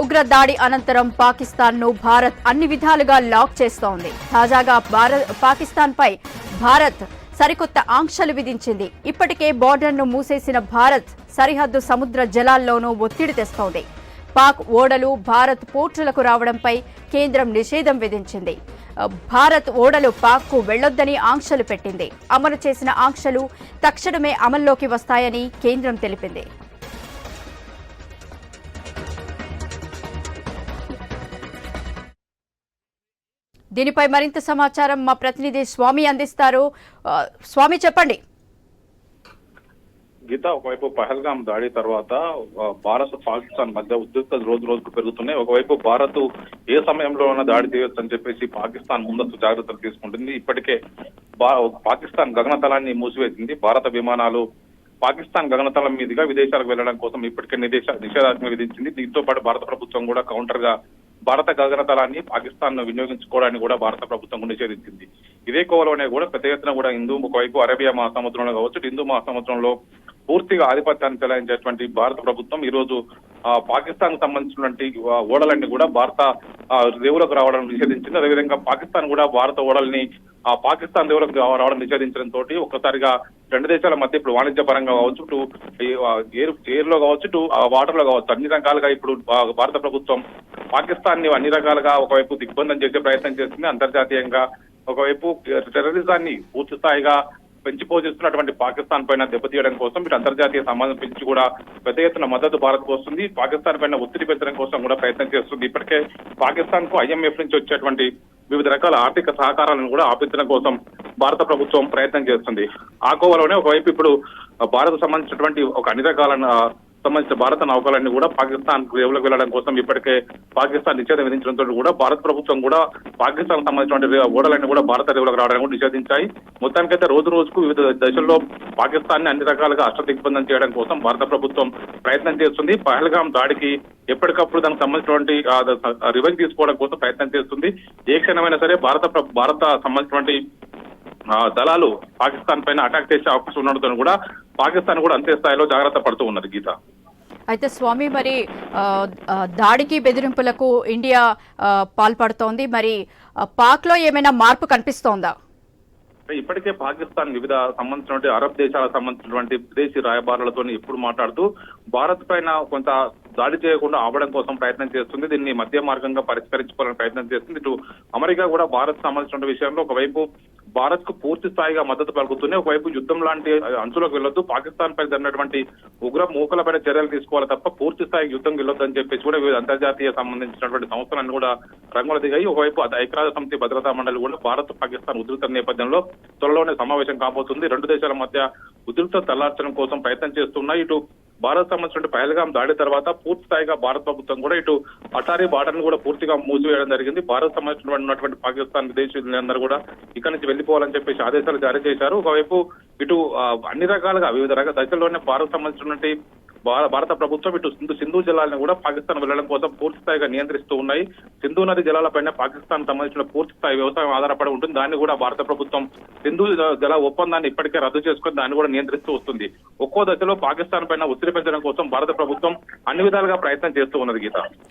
ఉగ్ర దాడి అనంతరం పాకిస్తాన్ను భారత్ అన్ని విధాలుగా లాక్ చేస్తోంది. తాజాగా భారత్ పాకిస్తాన్ పై భారత్ సరికొత్త ఆంక్షలు విధించింది. ఇప్పటికే బోర్డర్ను మూసేసిన భారత్ సరిహద్దు సముద్ర జలాల్లోనూ ఒత్తిడి తెస్తోంది. పాక్ ఓడలు భారత్ పోర్టులకు రావడంపై కేంద్రం నిషేధం విధించింది. భారత్ ఓడలు పాక్కు వెళ్ళొద్దని ఆంక్షలు పెట్టింది. అమలు చేసిన ఆంక్షలు తక్షణమే అమల్లోకి వస్తాయని కేంద్రం తెలిపింది. దీనిపై మరింత సమాచారం మా ప్రతినిధి స్వామి అందిస్తారు. స్వామి చెప్పండి. గీత ఒకవైపు పహల్గాం దాడి తర్వాత భారత్ పాకిస్తాన్ మధ్య ఉద్రిక్తలు రోజు రోజుకు పెరుగుతున్నాయి. ఒకవైపు భారత్ ఏ సమయంలోనైనా దాడి చేయొచ్చు అని చెప్పేసి పాకిస్తాన్ ముందస్తు జాగ్రత్తలు తీసుకుంటుంది. ఇప్పటికే బా- పాకిస్తాన్ గగనతలాన్ని మూసివేసింది. భారత విమానాలు పాకిస్తాన్ గగనతలం మీదుగా విదేశాలకు వెళ్ళడం కోసం ఇప్పటికే నిషేధాజ్ఞ విధించింది. దీంతో పాటు భారత ప్రభుత్వం కూడా కౌంటర్గా భారత గగనతలాన్ని పాకిస్తాన్ను వినియోగించుకోవడానికి కూడా భారత ప్రభుత్వం నిషేధించింది. ఇదే కోవలోనే కూడా పెద్ద ఎత్తున కూడా హిందూ ఒకవైపు అరేబియా మహాసముద్రంలో కావచ్చు హిందూ మహాసముద్రంలో పూర్తిగా ఆధిపత్యాన్ని చెలాయించేటువంటి భారత ప్రభుత్వం ఈ రోజు పాకిస్తాన్కు సంబంధించినటువంటి ఓడలన్నీ కూడా భారత దేవులకు రేవులకు రావడం నిషేధించింది. అదేవిధంగా పాకిస్తాన్ కూడా భారత ఓడల్ని ఆ పాకిస్తాన్ దేవులకు రావడం నిషేధించడం తోటి ఒక్కసారిగా రెండు దేశాల మధ్య ఇప్పుడు వాణిజ్య పరంగా కావచ్చు ఇటు ఈ, ఎయిర్ ఎయిర్లో కావచ్చు ఇటు వాటర్లో కావచ్చు అన్ని రకాలుగా ఇప్పుడు భారత ప్రభుత్వం పాకిస్తాన్ని అన్ని రకాలుగా ఒకవైపు దిగ్బంధం చేసే ప్రయత్నం చేసింది. అంతర్జాతీయంగా ఒకవైపు టెర్రరిజాన్ని పూర్తి స్థాయిగా పెంచి పోషిస్తున్నటువంటి పాకిస్తాన్ పైన దెబ్బతీయడం కోసం ఇటు అంతర్జాతీయ సమాజం పెంచి కూడా పెద్ద ఎత్తున మద్దతు భారత్ వస్తుంది. పాకిస్తాన్ పైన ఒత్తిడి పెంచడం కోసం కూడా ప్రయత్నం చేస్తుంది. ఇప్పటికే పాకిస్తాన్కు ఐఎంఎఫ్ నుంచి వచ్చేటువంటి వివిధ రకాల ఆర్థిక సహకారాలను కూడా ఆపించడం కోసం భారత ప్రభుత్వం ప్రయత్నం చేస్తుంది. ఆ కోవలోనే ఒకవైపు ఇప్పుడు భారత్ సంబంధించినటువంటి ఒక అన్ని రకాల సంబంధించిన భారత నౌకలన్నీ కూడా పాకిస్తాన్ రేవులకు వెళ్ళడం కోసం ఇప్పటికే పాకిస్తాన్ నిషేధం విధించడంతో కూడా భారత ప్రభుత్వం కూడా పాకిస్తాన్ సంబంధించిన ఓడలన్నీ కూడా భారత రేవులకు రావడానికి కూడా నిషేధించాయి. మొత్తానికైతే రోజు రోజుకు వివిధ దశల్లో పాకిస్తాన్ని అన్ని రకాలుగా అష్టదిగ్బంధం చేయడం కోసం భారత ప్రభుత్వం ప్రయత్నం చేస్తుంది. పహల్గాం దాడికి ఎప్పటికప్పుడు దానికి సంబంధించినటువంటి రివెంజ్ తీసుకోవడం కోసం ప్రయత్నం చేస్తుంది. ఏ క్షణమైనా సరే భారత భారత సంబంధించినటువంటి ఆ, దళాలు పాకిస్తాన్ పైన అటాక్ చేసే అవకాశం ఉండడంతో కూడా పాకిస్తాన్ కూడా అంతే స్థాయిలో జాగ్రత్త పడుతూ ఉన్నది గీత. అయితే స్వామి మరి దాడికి బెదిరింపులకు ఇండియా పాల్పడుతోంది. మరి పాక్ పాక్లో ఏమైనా మార్పు కనిపిస్తోందా? ఇప్పటికే పాకిస్తాన్ వివిధ సంబంధించినటువంటి అరబ్ దేశాలకు సంబంధించినటువంటి విదేశీ రాయబారులతో ఎప్పుడు మాట్లాడుతూ భారత్ పైన కొంత దాడి చేయకుండా ఆపడం కోసం ప్రయత్నం చేస్తుంది. దీన్ని మధ్య మార్గంగా పరిష్కరించుకోవాలని ప్రయత్నం చేస్తుంది. ఇటు అమెరికా కూడా భారత్ సంబంధించిన విషయంలో ఒకవైపు భారత్కు పూర్తి స్థాయిగా మద్దతు పలుకుతూనే ఒకవైపు యుద్ధం లాంటి అంచులకు వెళ్ళొద్దు పాకిస్తాన్ పై జరిగినటువంటి ఉగ్ర మూకలపైన చర్యలు తీసుకోవాలి తప్ప పూర్తి స్థాయి యుద్ధం వెళ్ళొద్దు అని చెప్పేసి కూడా వివిధ అంతర్జాతీయ సంబంధించినటువంటి సంస్థలన్నీ కూడా రంగులు దిగాయి. ఒకవైపు ఐక్యరాజ్య సమితి భద్రతా మండలి కూడా భారత్ పాకిస్తాన్ ఉధృత నేపథ్యంలో త్వరలోనే సమావేశం కాబోతుంది. రెండు దేశాల మధ్య ఉధృత తల్లార్చడం కోసం ప్రయత్నం చేస్తున్నాయి. ఇటు భారత్ సంబంధించిన పహల్గాం దాడి తర్వాత పూర్తి స్థాయిగా భారత ప్రభుత్వం కూడా ఇటు అటారీ బార్డర్ను కూడా పూర్తిగా మూసివేయడం జరిగింది. భారత్ సంబంధించినటువంటి పాకిస్తాన్ విదేశీయులందరూ కూడా ఇక్కడి నుంచి వెళ్ళిపోవాలని చెప్పేసి ఆదేశాలు జారీ చేశారు. ఒకవైపు ఇటు అన్ని రకాలుగా వివిధ రకాల దశల్లోనే భారత్ సంబంధించినటువంటి భారత ప్రభుత్వం ఇటు సింధు సింధు జలాలను కూడా పాకిస్తాన్ వెళ్ళడం కోసం పూర్తి స్థాయిగా నియంత్రిస్తూ ఉన్నాయి. సింధు నది జలాలపైన పాకిస్తాన్ సంబంధించిన పూర్తి స్థాయి వ్యవసాయం ఆధారపడి ఉంటుంది. దాన్ని కూడా భారత ప్రభుత్వం సింధు జల ఒప్పందాన్ని ఇప్పటికే రద్దు చేసుకుని దాన్ని కూడా నియంత్రిస్తూ వస్తుంది. ఒక్కో దశలో పాకిస్తాన్ పైన ఒత్తిడి పెంచడం కోసం భారత ప్రభుత్వం అన్ని విధాలుగా ప్రయత్నం చేస్తూ ఉన్నది గీత.